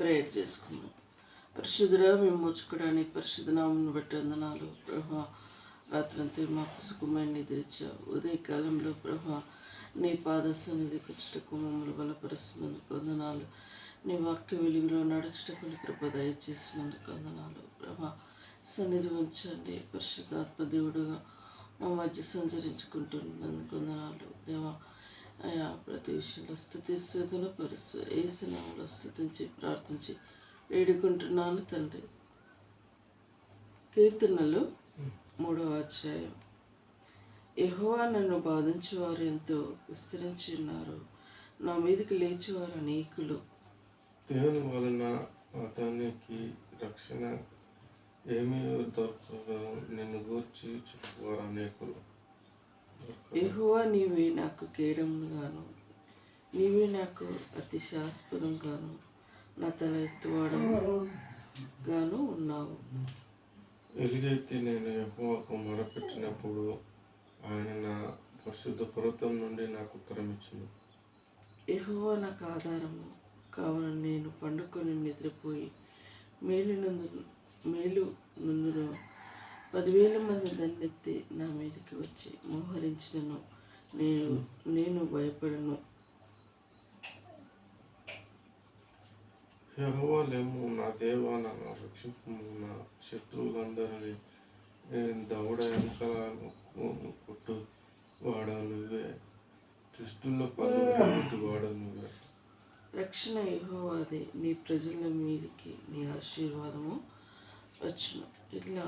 Prayer చేసుకుందాం. పరిశుద్ధుడ మేము మోచుకోవడానికి పరిశుద్ధ నామను బట్టి వందనాలు. ప్రభా రాత్రంతా మాకు సుఖమైన నిద్రించావు ఉదయకాలంలో ప్రభా నీ పాద సన్నిధికి వచ్చుటకు మమ్మల్ని బలపరుస్తున్నందుకు వందనాలు. నీ వాక్య వెలుగులో నడుచుటకు కృప దయచేసినందుకు వందనాలు. ప్రభా సన్నిధి ఉంచండి. పరిశుద్ధాత్మ దేవుడుగా మా మధ్య సంచరించుకుంటున్నందుకు వందనాలు. దేవా అయా ప్రతి విషయంలో స్థుతిస్తూ పరుస్తూ ఏసునామలో స్థుతించి ప్రార్థించి వేడుకుంటున్నాను తండ్రి. కీర్తనలు మూడవ అధ్యాయం. యహోవా నన్ను బాధించేవారు ఎంతో విస్తరించి ఉన్నారు. నా మీదకి లేచేవారు అనేకులు. దేవుని వలన అతనికి రక్షణ ఏమీ దొరకదు నిన్ను గూర్చి చెప్పువారు అనేకులు. యెహోవా నీవే నాకు కేడంగాను నీవే నాకు అతిశాస్పదంగాను నా తల ఎత్తువాడం గాను ఉన్నావు. ఎలుగైతే నేను యెహోవాకు మొరపెట్టినప్పుడు ఆయన నా పరిశుద్ధ పర్వతం నుండి నాకు ఉత్తరం ఇచ్చింది యెహోవా నాకు ఆధారము కావున నేను పండుకొని నిద్రపోయి మేలు నందు మేలు నుందును పదివేల మంది దండెత్తి నా మీదకి వచ్చి మోహరించినను. నేను నేను భయపడను. యెహోవాలేమో నా దేవా నా రక్షింపు నా శత్రువులందరినీ నేను దవడ వెనకాల కొట్టు వాడ నువ్వే. దుష్టుల కొట్టు వాడ నువ్వే. రక్షణ యెహోవాదే. నీ ప్రజల మీదకి నీ ఆశీర్వాదము వచ్చును. ఇట్లా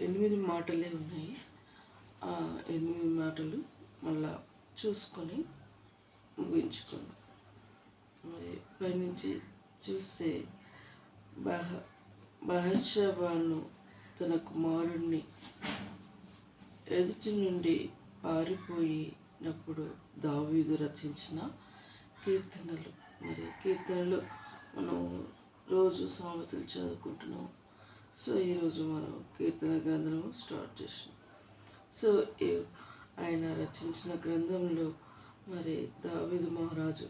ఎనిమిది మాటలే ఉన్నాయి. ఆ ఎనిమిది మాటలు మళ్ళా చూసుకొని ముగించుకున్నాం మరి పైనుంచి చూస్తే బహ బహర్షబాను తన కుమారుణ్ణి ఎదుటి నుండి పారిపోయినప్పుడు దావీదు రచించిన కీర్తనలు. మరి కీర్తనలు మనం రోజు సామెతలు చదువుకుంటున్నాం. సో ఈరోజు మనం కీర్తన గ్రంథము స్టార్ట్ చేసినాం. సో ఆయన రచించిన గ్రంథంలో మరి దావిదు మహారాజు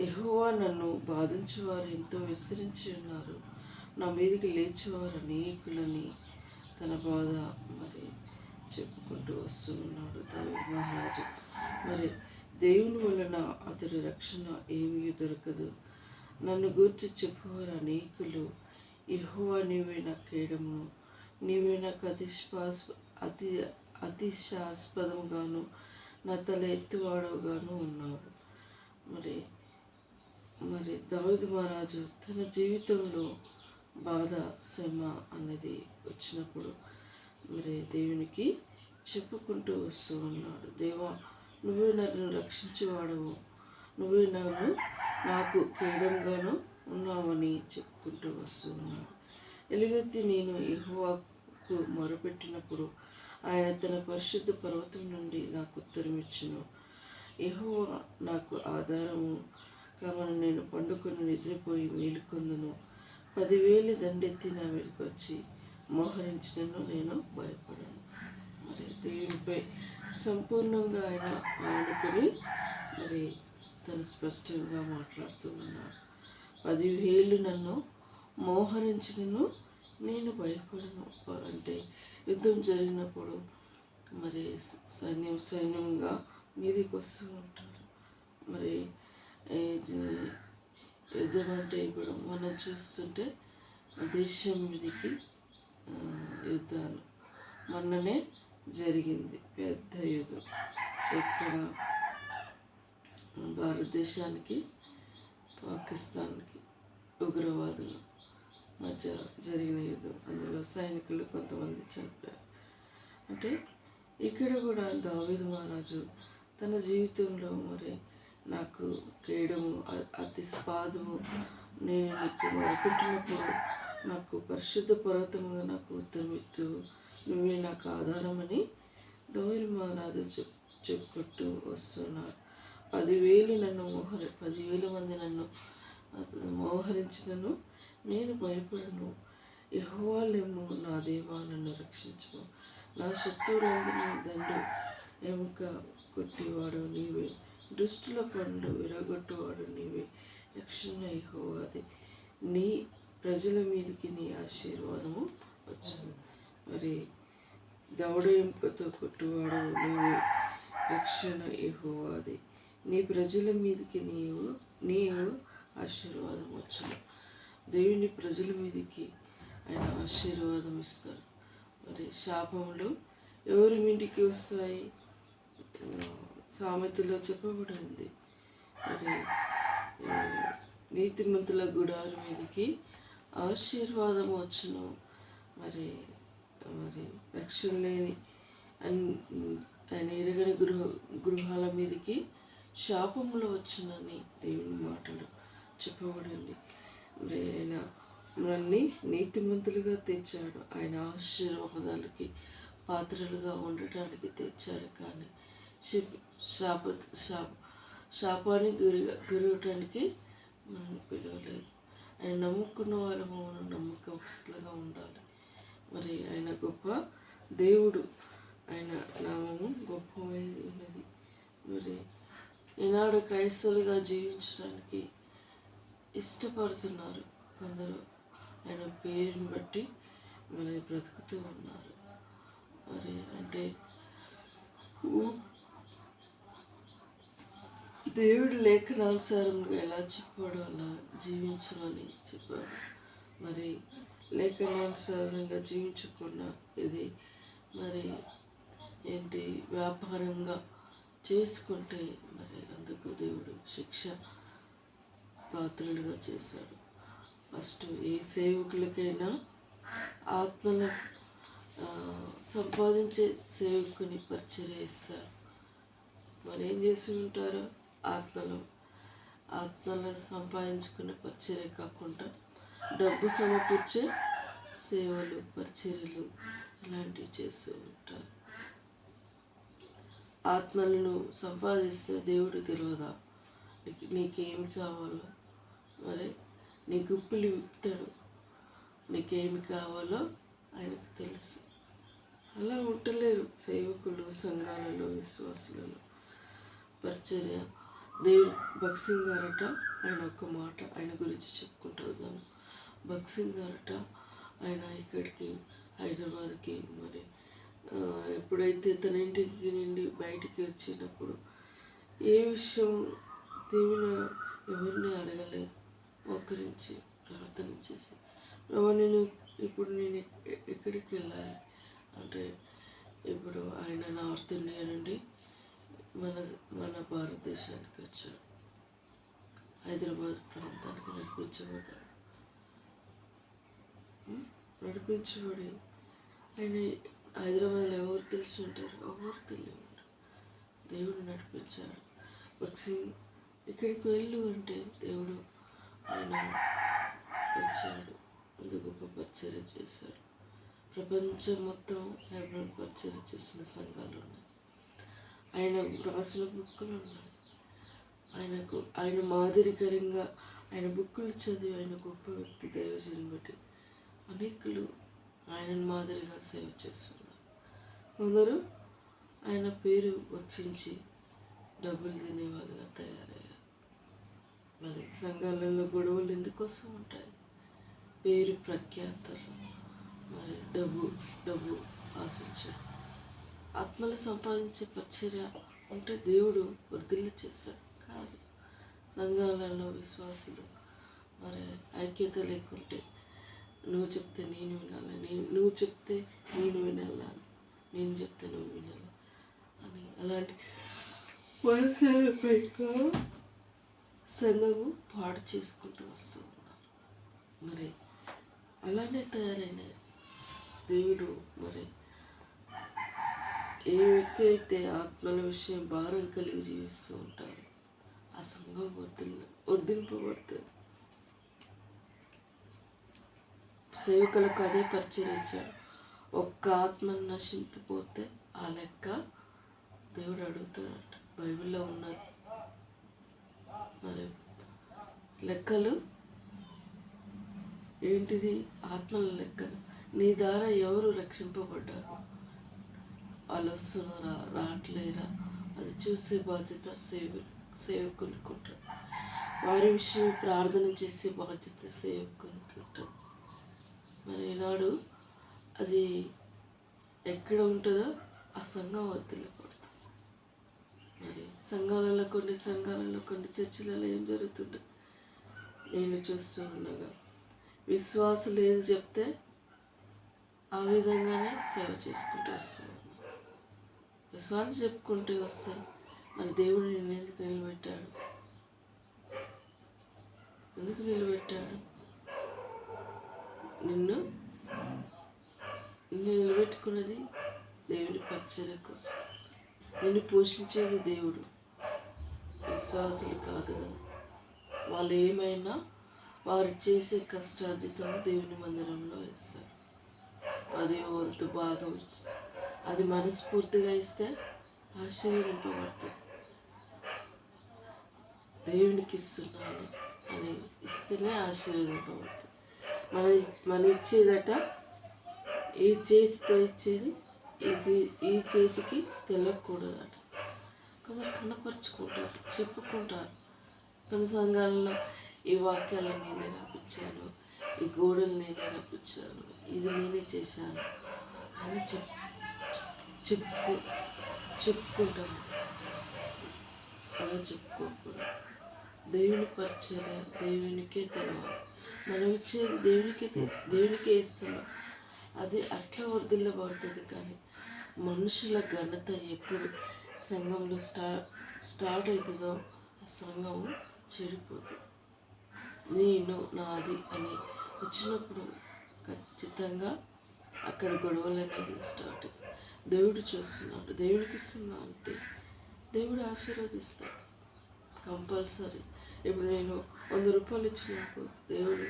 ఎహోవా నన్ను బాధించేవారు ఎంతో విస్తరించి ఉన్నారు. నా మీదకి లేచేవారు అనేకులని తన బాధ మరి చెప్పుకుంటూ వస్తూ ఉన్నాడు దావిదు మహారాజు. మరి దేవుని వలన అతడి రక్షణ ఏమీ దొరకదు. నన్ను గూర్చి చెప్పువారు అనేకులు ఎహోవా నీవే నా కేడము. నీవే నాకు అతిశ్వాస్ అతి అతిశాస్పదంగాను నా తల ఎత్తువాడవుగాను ఉన్నావు. మరి మరి దావీదు మహారాజు తన జీవితంలో బాధ శ్రమ అనేది వచ్చినప్పుడు మరి దేవునికి చెప్పుకుంటూ వస్తూ ఉన్నాడు. దేవా నువ్వే నన్ను రక్షించేవాడవు. నువ్వే నన్ను నాకు కేడంగాను ఉన్నావని చెప్పుకుంటూ వస్తూ ఉన్నాడు ఎలుగెత్తి నేను యెహోవాకు మొరపెట్టినప్పుడు ఆయన తన పరిశుద్ధ పర్వతం నుండి నాకు ఉత్తరమిచ్చును. ఇచ్చును నాకు ఆధారము. కావున నేను పండుకొని నిద్రపోయి మేలుకొందును పదివేలు దండెత్తి నా మీదకి వచ్చి మోహరించినను నేను భయపడను. మరి దేవునిపై సంపూర్ణంగా ఆయన ఆనుకొని మరి తను స్పష్టంగా మాట్లాడుతూ ఉన్నాడు. పదివేలు నన్ను మోహరించినను నేను భయపడను అంటే యుద్ధం జరిగినప్పుడు మరి సైన్యం సైన్యంగా మీదకి వస్తూ ఉంటారు. మరి యుద్ధం అంటే ఇప్పుడు మనం చూస్తుంటే దేశం మీదికి యుద్ధాలు. మొన్ననే జరిగింది పెద్ద యుద్ధం. ఇక్కడ భారతదేశానికి పాకిస్తాన్కి. ఉగ్రవాదుల మధ్య జరిగిన యుద్ధం. అందులో సైనికులు కొంతమంది చనిపోయారు. అంటే ఇక్కడ కూడా దావీదు మహారాజు తన జీవితంలో మరి నాకు కేయడము అతి స్పాదము నేను నీకు మొరపెట్టినప్పుడు నాకు పరిశుద్ధ పర్వతముగా నాకు ఉత్తరమిత్తు నువ్వే నాకు ఆధారమని దావీదు మహారాజు చెప్ చెప్పుకుంటూ వస్తున్నారు పదివేలు నన్ను మోహరి పదివేల మంది నన్ను అతను మోహరించినను. నేను భయపడను. యహోవాలేమో నా దేవా నన్ను రక్షించము. నా శత్రువులందరినీ దండు ఎముక కొట్టివాడు నీవే. దుష్టుల పండ్లు విరగొట్టువాడు నీవే. రక్షణ యెహోవాది నీ ప్రజల మీదకి నీ ఆశీర్వాదము వచ్చింది మరి దవడ ఎముకతో కొట్టువాడు నీవు. రక్షణ యెహోవాది నీ ప్రజల మీదకి నీవు నీవు ఆశీర్వాదం వచ్చును దేవుని ప్రజల మీదకి ఆయన ఆశీర్వాదం ఇస్తారు. మరి శాపములు ఎవరి మీదికి వస్తాయి? సామెతలో చెప్పబడింది. మరి నీతిమంతుల గుడాల మీదకి ఆశీర్వాదం వచ్చును. మరి మరి రక్షణ లేని అన్- ఆయన ఎరగని గృహ గృహాల మీదకి శాపములు వచ్చునని దేవుని మాట్లాడు. చెప్పబడింది మరి ఆయన మనల్ని నీతిమంతులుగా తెచ్చాడు. ఆయన ఆశీర్వాదాలకి పాత్రలుగా ఉండటానికి తెచ్చాడు కానీ శిప్- శాప శాప శాపానికి గురి గురవటానికి మనం పిలవలేదు. ఆయన నమ్ముకున్న వాళ్ళము మనం నమ్మకస్తులుగా ఉండాలి. మరి ఆయన గొప్ప దేవుడు. ఆయన నామము గొప్పమై ఉన్నది మరి ఈనాడు క్రైస్తవులుగా జీవించడానికి ఇష్టపడుతున్నారు. కొందరు ఆయన పేరుని బట్టి మరి బ్రతుకుతూ ఉన్నారు. మరి అంటే దేవుడు లేఖనానుసారంగా ఎలా చెప్పాడు అలా జీవించమని చెప్పాడు. మరి లేఖనానుసారంగా జీవించకుండా ఇది మరి ఏంటి? వ్యాపారంగా చేసుకుంటే మరి అందుకు దేవుడు శిక్ష పాత్రలుగా చేశాడు. ఫస్ట్ ఏ సేవకులకైనా ఆత్మల సంపాదించే సేవకుని పరిచయం ఇస్తారు. మరి ఏం చేసి ఉంటారు? ఆత్మలు ఆత్మల సంపాదించుకునే పరిచర్య కాకుండా డబ్బు సమకూర్చే సేవలు పరిచర్యలు ఇలాంటివి చేస్తూ ఉంటారు. ఆత్మలను సంపాదిస్తే దేవుడు తెలియదా నీకు కావాలో? మరి నీ గుప్పులు విప్తాడు. నీకేమి కావాలో ఆయనకు తెలుసు. అలా ఉండలేరు సేవకులు సంఘాలలో విశ్వాసులలో. పరిచర్య. దేవుడు భక్సింగ్ గారట ఆయన ఒక మాట ఆయన గురించి చెప్పుకుంటూ వద్దాము భక్సింగ్ గారట ఆయన ఇక్కడికి హైదరాబాద్కి మరి ఎప్పుడైతే తన ఇంటికి నుండి బయటికి వచ్చినప్పుడు ఏ విషయం దేవుని ఎవరిని మోకరించి ప్రార్థన చేసి ప్రభా నేను ఇప్పుడు నేను ఎక్కడికి వెళ్ళాలి? అంటే ఇప్పుడు ఆయన నార్త్ ఇండియా నుండి మన మన భారతదేశానికి వచ్చాడు. హైదరాబాద్ ప్రాంతానికి నడిపించబడ్డాడు. నడిపించబడి ఆయన హైదరాబాద్లో ఎవరు తెలిసి ఉంటారు? ఎవరు తెలియదు. దేవుడు నడిపించాడు. బక్సింగ్ ఇక్కడికి వెళ్ళు అంటే దేవుడు ఆయన వచ్చాడు అందుకు గొప్ప పరిచర్య చేశాడు. ప్రపంచం మొత్తం హైబ్రాన్ పరిచర్య చేసిన సంఘాలు ఉన్నాయి. ఆయన రాసిన బుక్కులు ఉన్నాయి. ఆయనకు ఆయన మాదిరికరంగా ఆయన బుక్కులు చదివి ఆయన గొప్ప వ్యక్తి దైవజనం బట్టి అనేకులు ఆయనను మాదిరిగా సేవ చేస్తున్నారు. కొందరు ఆయన పేరు భక్షించి డబ్బులు తినేవాళ్ళుగా తయారయ్యారు. మరి సంఘాలలో గొడవలు ఎందుకోసం ఉంటాయి? పేరు ప్రఖ్యాతలు మరి డబ్బు డబ్బు ఆశించడం. ఆత్మలు సంపాదించే పరిచర్య ఉంటే దేవుడు వృద్ధిల్లు చేశాడు. కాదు సంఘాలలో విశ్వాసులు మరి ఐక్యత లేకుంటే నువ్వు చెప్తే నేను వినాలి? నేను నువ్వు చెప్తే నేను వినాలా? నేను చెప్తే నువ్వు వినాలి? అని అలాంటి మనసేపైగా సంఘము పాడు చేసుకుంటూ వస్తూ ఉన్నారు మరి అలానే తయారైనారు. దేవుడు మరి ఏ వ్యక్తి అయితే ఆత్మల విషయం భారం కలిగి జీవిస్తూ ఉంటారు ఆ సంఘం వర్ధిల్ల వర్ధింపబడుతుంది. సేవకులకు అదే పరిచయించాడు ఒక్క ఆత్మను నశింపిపోతే ఆ లెక్క దేవుడు అడుగుతాడట. బైబిల్లో ఉన్నది మరి లెక్కలు? ఏంటిది? ఆత్మల లెక్కలు. నీ ద్వారా ఎవరు రక్షింపబడ్డారు? వాళ్ళు వస్తున్నారా? రావట్లేరా? అది చూసే బాధ్యత సేవ సేవకునికి ఉంటుంది వారి విషయం ప్రార్థన చేసే బాధ్యత సేవకునికి ఉంటుంది మరి ఈనాడు అది ఎక్కడ ఉంటుందో ఆ సంఘం వదిలిపడుతుంది మరి సంఘాలలో కొన్ని సంఘాలలో కొన్ని చర్చిలలో ఏం జరుగుతుంటుంది నేను చూస్తూ ఉండగా విశ్వాసులు ఏది చెప్తే ఆ విధంగానే సేవ చేసుకుంటూ వస్తున్నాను విశ్వాసం చెప్పుకుంటూ వస్తే మరి దేవుడు నిన్న ఎందుకు నిలబెట్టాడు? ఎందుకు నిలబెట్టాడు? నిన్ను నిన్ను నిలబెట్టుకున్నది దేవుని పరిచర్య కోసం. నిన్ను పోషించేది దేవుడు. విశ్వాసులు కాదు కదా. వాళ్ళు ఏమైనా వారు చేసే కష్టార్జితం దేవుని మందిరంలో వేస్తారు. పదే వంతు భాగం వచ్చి అది మనస్ఫూర్తిగా ఇస్తే ఆశీర్వదింపబడుతుంది దేవునికి ఇస్తున్నాను అని ఇస్తేనే ఆశీర్వదింపబడుతుంది మన మన ఇచ్చేదట ఈ చేతితో ఇచ్చేది ఇది ఈ చేతికి తెలియకూడదట కొందరు కనపరుచుకుంటారు చెప్పుకుంటారు. కొన్ని సంఘాలలో ఈ వాక్యాలను నేనే రాపించాను ఈ గోడలు నేనే రాపించాను ఇది నేనే చేశాను అని చెప్ చెప్పుకో చెప్పుకుంటాను. అలా చెప్పుకోకూడదు. దేవుని పరిచర్య దేవునికే తెలవాలి. మనం ఇచ్చేది దేవునికే దేవునికే ఇస్తున్నాం. అది అట్లా వర్దిల్లబడుతుంది కానీ మనుషుల ఘనత ఎప్పుడు సంఘంలో స్టా స్టార్ట్ అవుతుందో ఆ సంఘం చెడిపోతుంది నేను నాది అని వచ్చినప్పుడు ఖచ్చితంగా అక్కడ గొడవలు అనేది స్టార్ట్ అవుతుంది దేవుడు చూస్తున్నాడు. దేవుడికి ఇస్తున్నా అంటే దేవుడు ఆశీర్వదిస్తాడు. కంపల్సరీ. ఇప్పుడు నేను వంద రూపాయలు ఇచ్చినాకు దేవుడు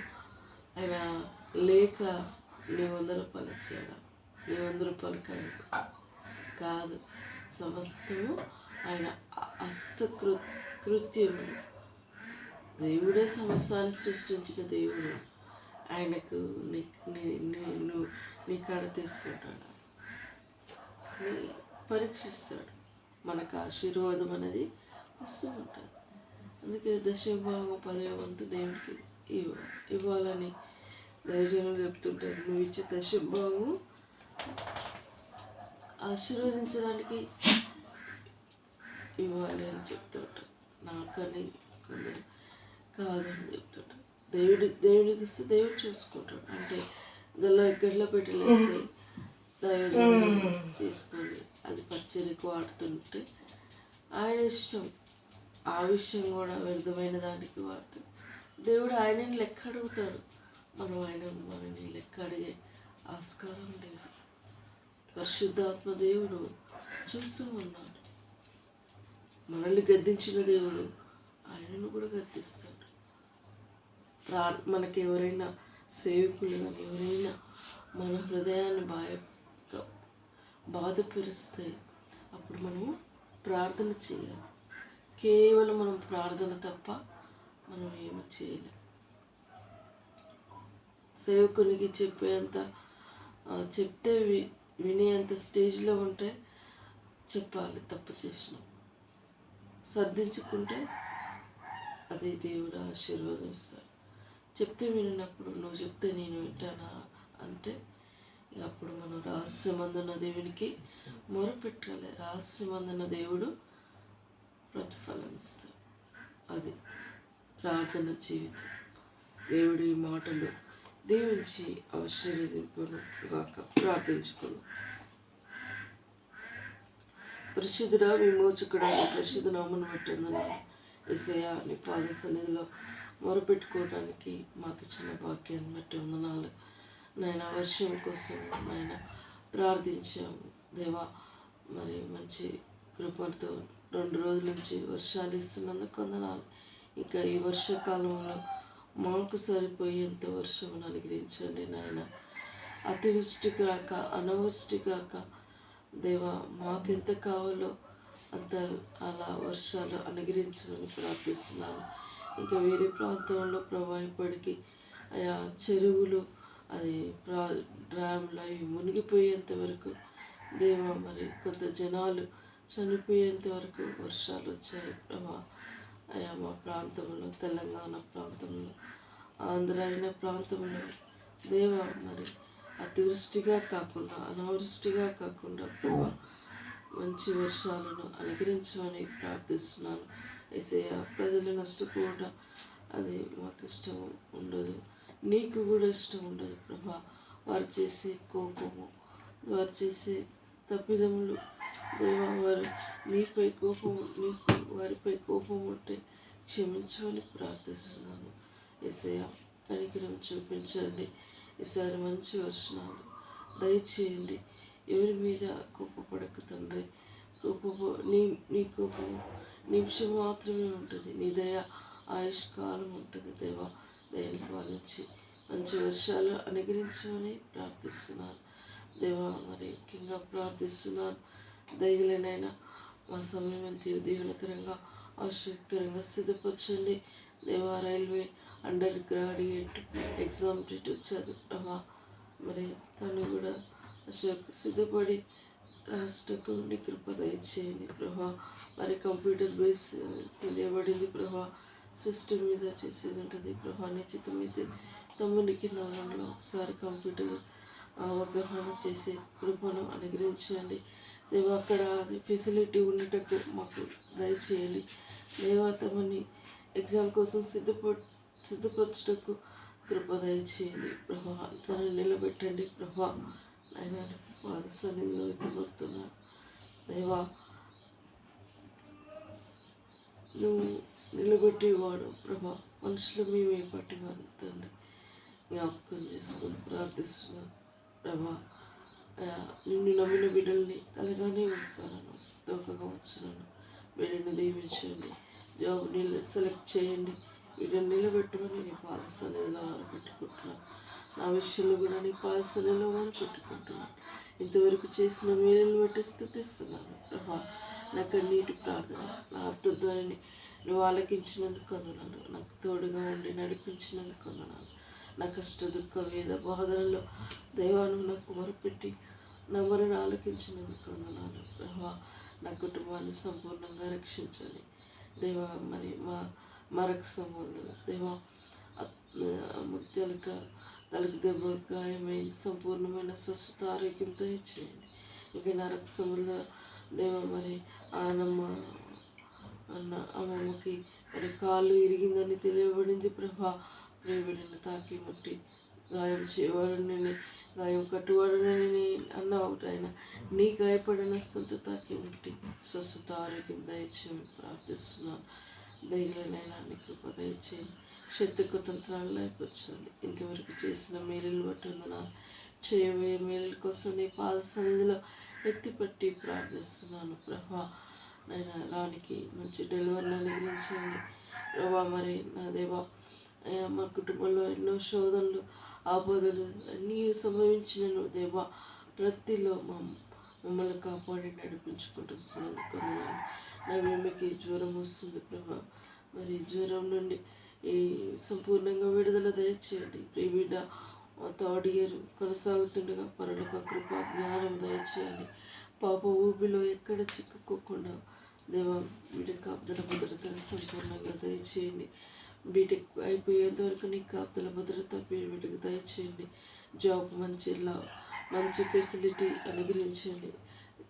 ఆయన లేక నీ వంద రూపాయలు ఇచ్చాడా? నీ వంద రూపాయలు కాదు. కాదు. సమస్తము ఆయన హస్తకృ కృత్యము. దేవుడే సమస్తాన్ని సృష్టించిన దేవుడు. ఆయనకు నీ నీ- నీ- కాడ తీసుకుంటాడు. అని పరీక్షిస్తాడు. మనకు ఆశీర్వాదం అనేది వస్తూ ఉంటుంది. అందుకే దశభాగం పదవ వంతు దేవుడికి ఇవ్వ ఇవ్వాలని దైవజనులు చెప్తుంటారు. నువ్వు ఇచ్చే దశభాగం ఆశీర్వదించడానికి ఇవ్వాలి అని చెప్తుంటారు నాకని కొందరు కాదని చెప్తుంటారు దేవుడి దేవుడికి ఇస్తే దేవుడు చూసుకుంటాడు. అంటే గల్ల గడ్ల పెట్టలేస్తే దైవజనం తీసుకొని అది పచ్చరికి వాడుతుంటే ఆయన ఇష్టం. ఆ విషయం కూడా వ్యర్థమైన దానికి వాడుతుంది దేవుడు ఆయనని లెక్క అడుగుతాడు. మనం ఆయన మనని లెక్క అడిగే ఆస్కారం లేదు. పరిశుద్ధాత్మ దేవుడు చూస్తూ ఉన్నాడు. మనల్ని గద్దించిన దేవుడు ఆయనను కూడా గద్దిస్తాడు. ప్రా మనకి ఎవరైనా సేవకులు కానీ ఎవరైనా మన హృదయాన్ని బాధ బాధపరిస్తే అప్పుడు మనము ప్రార్థన చేయాలి. కేవలం మనం ప్రార్థన తప్ప మనం ఏమి చేయలేం. సేవకునికి చెప్పేంత చెప్తే వినేంత స్టేజ్లో ఉంటే చెప్పాలి తప్పు చేసిన. సర్దించుకుంటే అది దేవుడు ఆశీర్వాదం ఇస్తాడు. చెప్తే వినప్పుడు నువ్వు చెప్తే నేను వింటానా అంటే ఇక అప్పుడు మనం రహస్యమందున్న దేవునికి మొరపెట్టాలి. రహస్యమందున్న దేవుడు ప్రతిఫలం ఇస్తాడు. అది ప్రార్థన జీవితం. దేవుడి మాటలు దీవించి ఆశీర్వదింపును గాక ప్రార్థించుకును పరిశుద్ధుడా విమోచకుడా పరిశుద్ధ నామను పట్టిందని ఇసయ నీ పాద సన్నిధిలో మొరపెట్టుకోవడానికి మాకు ఇచ్చిన భాగ్యాన్ని బట్టి వందనాలు. నాయన వర్షం కోసం నాయన ప్రార్థించాము దేవా మరి మంచి కృపతో రెండు రోజుల నుంచి వర్షాలు ఇస్తున్నందుకు వందనాలు. ఇంకా ఈ వర్షాకాలంలో మాకు సరిపోయేంత వర్షం అనుగ్రహించండి నాయన. అతివృష్టి కాక అనావృష్టి కాక దేవా మాకెంత కావాలో అంత అలా వర్షాలు అనుగ్రహించమని ప్రార్థిస్తున్నాను ఇంకా వేరే ప్రాంతంలో ప్రవాహపడికి ఆయా చెరువులు అది ప్రా డ్రామ్లు అవి మునిగిపోయేంత వరకు దేవా మరి కొంత జనాలు చనిపోయేంత వరకు వర్షాలు వచ్చాయి ప్రభా. అయా మా ప్రాంతంలో తెలంగాణ ప్రాంతంలో ఆంధ్ర అయిన ప్రాంతంలో. దేవ మరి అతివృష్టిగా కాకుండా అనావృష్టిగా కాకుండా ప్రభా మంచి వర్షాలను అనుగ్రహించమని ప్రార్థిస్తున్నాను. ఏసయ ప్రజలు నష్టపోవడం అది మాకు ఇష్టం ఉండదు. నీకు కూడా ఇష్టం ఉండదు ప్రభా. వారు చేసే కోపము వారు చేసే తప్పిదములు దేవా వారు నీపై కోపం మీకు వారిపై కోపం ఉంటే క్షమించమని ప్రార్థిస్తున్నాను. ఎసయ కనికరం చూపించండి. ఈసారి మంచి వర్షాలు దయచేయండి. ఎవరి మీద కోపపడక తండ్రి. కోపము నీ నీ కోపము నిమిషం మాత్రమే ఉంటుంది. నీ దయ ఆయుష్కాలం ఉంటుంది దేవా. దయని పాలించి మంచి వర్షాలు అనుగ్రహించమని ప్రార్థిస్తున్నాను. దేవా మరి ముఖ్యంగా ప్రార్థిస్తున్నాను. దయగలనైనా మా సమయం అంత దీవెనకరంగా ఆశ్చర్యకరంగా సిద్ధపరచండి. దేవా railway under graduate exam date వచ్చారు. ప్రభా మరి తను కూడా అశోక్ సిద్ధపడి రాష్ట్రకు నీ కృప దయచేయండి ప్రభా. మరి కంప్యూటర్ బేస్ తెలియబడింది ప్రభా. సిస్టమ్ మీద చేసేది ఉంటుంది ప్రభా. నిశ్చితం అయితే తమ్మునికి నగరంలో ఒకసారి కంప్యూటర్ అవగాహన చేసే కృపను అనుగ్రహించండి. దేవా అక్కడ అది ఫెసిలిటీ ఉండటకు మాకు దయచేయండి. దేవా తమని ఎగ్జామ్ కోసం సిద్ధప సిద్ధపరచుటకు కృప దయచేయండి. ప్రభా తనని నిలబెట్టండి. ప్రభా ఆయన పాద సన్నిధిలో ఎత్తుపడుతున్నాను దేవా నువ్వు నిలబెట్టేవాడు. ప్రభా మనుషులు మేమే పట్టివారు తండ్రి. జ్ఞాపకం చేసుకొని ప్రార్థిస్తున్నాను ప్రభా నిన్ను నమ్మిన బిడ్డల్ని తలగానే వస్తాను దోకగా వచ్చినాను బిడ్డను దీవించండి జాబ్ నీళ్ళు సెలెక్ట్ చేయండి. వీటిని నిలబెట్టమని నీ పాద సన్నిధిలో పెట్టుకుంటున్నాను నా విషయంలో కూడా నీ పాద సన్నిధిలో పెట్టుకుంటున్నాను ఇంతవరకు చేసిన మేలును బట్టి స్థుతిస్తున్నాను. ప్రభా నాకు నీటి ప్రార్థన నా అర్థధ్వని నువ్వు ఆలకించినందుకు అందనాను. నాకు తోడుగా ఉండి నడిపించినందుకు అందనాను. నా కష్ట దుఃఖ వేద బాధలలో దైవాను నాకు మొరపెట్టి నా మరణ ఆలకించినందుకు వందనాలు ప్రభా నా కుటుంబాన్ని సంపూర్ణంగా రక్షించాలి దేవ మరి మా మరక సంబంధం దేవ ముత్యాలక తలకు దెబ్బ గాయమైన సంపూర్ణమైన స్వస్థత ఆరోగ్యంతో ఇచ్చేయండి ఇక నరక సంబంధ దేవ మరి ఆనమ్మ అన్న అమ్మమ్మకి మరి కాళ్ళు ఇరిగిందని తెలియబడింది ప్రభా. ప్రేమిడిని తాకి ముట్టి గాయం యొక్క గాయం అన్న అన్నావు ఆయన. నీ గాయపడిన స్థంత ఉంటి స్వస్థత ఆరోగ్యం దయచేయమని ప్రార్థిస్తున్నాను. దయలనైనా నీ కృప దయచేయండి. శక్తికు తంత్రాలు లేపొచ్చండి. ఇంతవరకు చేసిన మేలులు బట్టి వందనాలు. చేయబోయే మేలుల కోసం నీ పాద సన్నిధిలో ఎత్తిపట్టి ప్రార్థిస్తున్నాను. ప్రభా నేను రానికి మంచి డెలివరీలు అనుగ్రహించండి ప్రభా మరి నా దేవా అయ్యా మా కుటుంబంలో ఎన్నో శోధనలు ఆపదలు అన్నీ సంభవించినను దేవా ప్రతిలో మా మమ్మల్ని కాపాడి నడిపించుకుంటూ వస్తున్నది నా నవ్వేమికి జ్వరం వస్తుంది ప్రభా. మరి జ్వరం నుండి ఈ సంపూర్ణంగా విడుదల దయచేయండి. ప్రియబిడ్డ థర్డ్ ఇయర్ కొనసాగుతుండగా పరులకు కృప జ్ఞానం దయచేయండి. పాప ఊపిలో ఎక్కడ చిక్కుకోకుండా దేవా వీడి కాపుదల భద్రతను సంపూర్ణంగా దయచేయండి. బీటెక్ అయిపోయేంత వరకు నీ కాపుదల భద్రత వీటికి దయచేయండి. జాబ్ మంచి లా మంచి ఫెసిలిటీ అనుగ్రహించండి.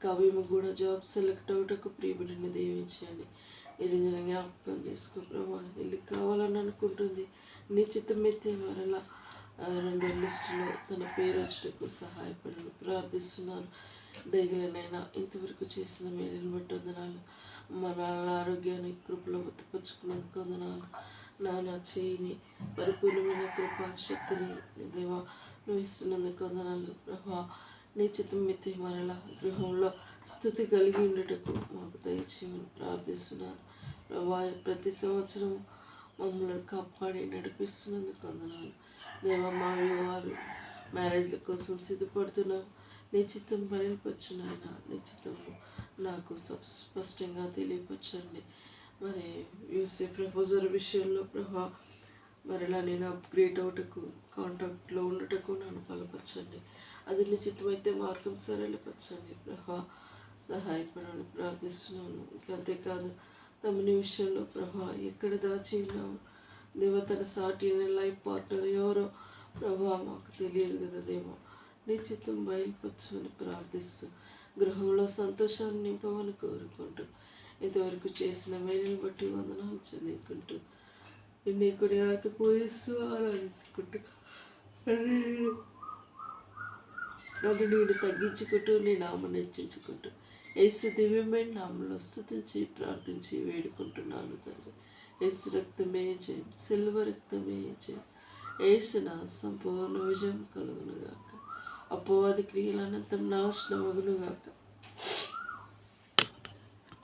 కవిమ కూడా జాబ్ సెలెక్ట్ అవుటకు ప్రియబిడ్డని దీవించండి నిరంజన జ్ఞాపకం చేసుకో ప్రభా. వెళ్ళి కావాలని అనుకుంటుంది. నీ చిత్తమైతే మరలా రెండో లిస్టులో తన పేరు వచ్చటకు సహాయపడను ప్రార్థిస్తున్నాను. దయగలనైనా ఇంతవరకు చేసిన మేలు బట్టి వందనాలు. మన ఆరోగ్యాన్ని కృపలో ఒత్తిపరుచుకున్నందుకు వందనాలు. నానా చేయిని పరిపూర్ణమైన కృప శక్తిని దేవా నువ్వు ఇస్తున్నందుకు వందనాలు. ప్రభా నీ చిత్తం మరలా గృహంలో స్థుతి కలిగి ఉండటకు మాకు దయచేయమని ప్రార్థిస్తున్నాను. ప్రభా ప్రతి సంవత్సరం మమ్మల్ని కాపాడి నడిపిస్తున్నందుకు వందనాలు. దేవా మా వారు మ్యారేజ్ల కోసం సిద్ధపడుతున్నాం. నీ చిత్తం బయలుపరచు నాయన నీ నాకు సప్- స్పష్టంగా తెలియపరచండి. మరి యూసీ ప్రపోజర్ విషయంలో ప్రభా మరలా నేను అప్గ్రేడ్ అవుటకు కాంటాక్ట్లో ఉండటకు నన్ను బలపరచండి. అది నిశ్చితమైతే మార్గం సరళపరచండి ప్రభా. సహాయపడని ప్రార్థిస్తున్నాను. ఇంకా అంతేకాదు తమని విషయంలో ప్రభా ఎక్కడ దాచి దేవతన దేవ తన సాటి లైఫ్ పార్ట్నర్ ఎవరో? ప్రభా మాకు తెలియదు కదా దేవో. నీ చిత్తం బయలుపరచమని ప్రార్థిస్తూ గృహంలో సంతోషాన్ని నింపమని కోరుకుంటూ ఇంతవరకు చేసిన మేలుని బట్టి వందనాలు చెల్లించుకుంటూ నిన్నే కొన్ని ఆత పూజిస్తూ ఆరాధించుకుంటూ నన్ను నేను తగ్గించుకుంటూ నీ నామను హెచ్చించుకుంటూ యేసు దివ్యమైన నామంలో స్థుతించి ప్రార్థించి వేడుకుంటున్నాను తండ్రి. యేసు రక్తమే జయం సిల్వ రక్తమే జయం. యేసున సంపూర్ణ విజయం కలుగునుగాక. అపోవాది క్రియలనంతం నాశనమగునుగాక.